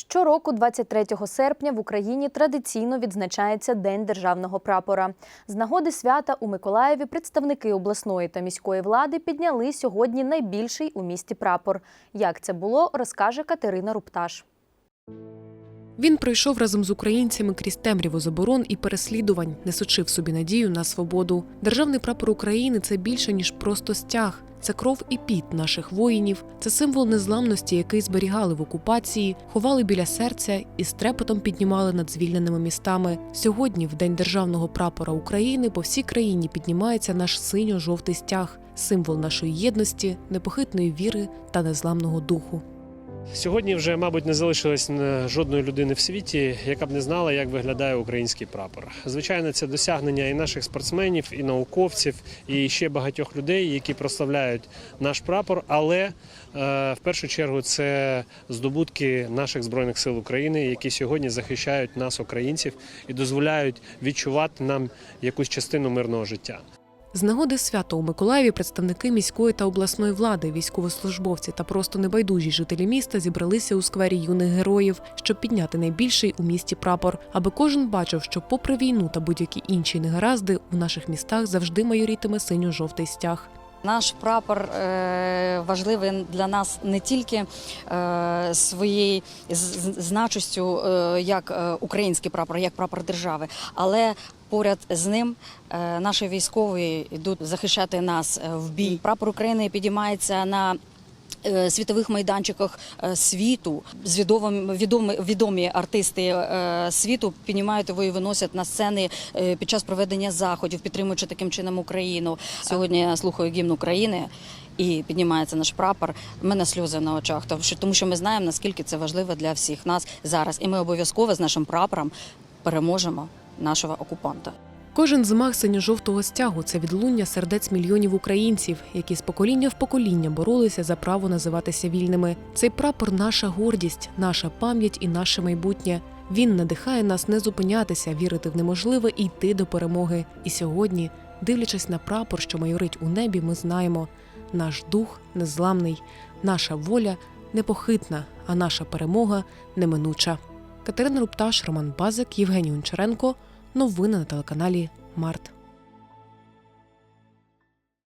Щороку, 23 серпня, в Україні традиційно відзначається День державного прапора. З нагоди свята у Миколаєві представники обласної та міської влади підняли сьогодні найбільший у місті прапор. Як це було, розкаже Катерина Рупташ. Він пройшов разом з українцями крізь темряву заборон і переслідувань, несучи в собі надію на свободу. Державний прапор України це більше ніж просто стяг. Це кров і піт наших воїнів. Це символ незламності, який зберігали в окупації, ховали біля серця і з трепетом піднімали над звільненими містами. Сьогодні, в день державного прапора України, по всій країні піднімається наш синьо-жовтий стяг, символ нашої єдності, непохитної віри та незламного духу. Сьогодні вже, мабуть, не залишилось жодної людини в світі, яка б не знала, як виглядає український прапор. Звичайно, це досягнення і наших спортсменів, і науковців, і ще багатьох людей, які прославляють наш прапор. Але е, в першу чергу це здобутки наших збройних сил України, які сьогодні захищають нас, українців, і дозволяють відчувати нам якусь частину мирного життя. З нагоди свята у Миколаєві представники міської та обласної влади, військовослужбовці та просто небайдужі жителі міста зібралися у сквері юних героїв, щоб підняти найбільший у місті прапор, аби кожен бачив, що, попри війну та будь-які інші негаразди, у наших містах завжди майорітиме синьо-жовтий стяг. Наш прапор е, важливий для нас не тільки е, своєю з- з- значістю е, як український прапор, як прапор держави, але поряд з ним наші військові йдуть захищати нас в бій. Прапор України підіймається на Світових майданчиках е, світу відомі, відомі артисти е, світу піднімають його і виносять на сцени е, під час проведення заходів, підтримуючи таким чином Україну. Сьогодні я слухаю гімн України. І піднімається наш прапор. У мене сльози на очах, тому що ми знаємо наскільки це важливо для всіх нас зараз, і ми обов'язково з нашим прапором переможемо нашого окупанта. Кожен змах синьо-жовтого стягу це відлуння сердець мільйонів українців, які з покоління в покоління боролися за право називатися вільними. Цей прапор наша гордість, наша пам'ять і наше майбутнє. Він надихає нас не зупинятися, вірити в неможливе і йти до перемоги. І сьогодні, дивлячись на прапор, що майорить у небі, ми знаємо, наш дух незламний, наша воля непохитна, а наша перемога неминуча. Катерина Рупташ, Роман Базик, Євгеній Гончаренко. Новини на телеканалі Март.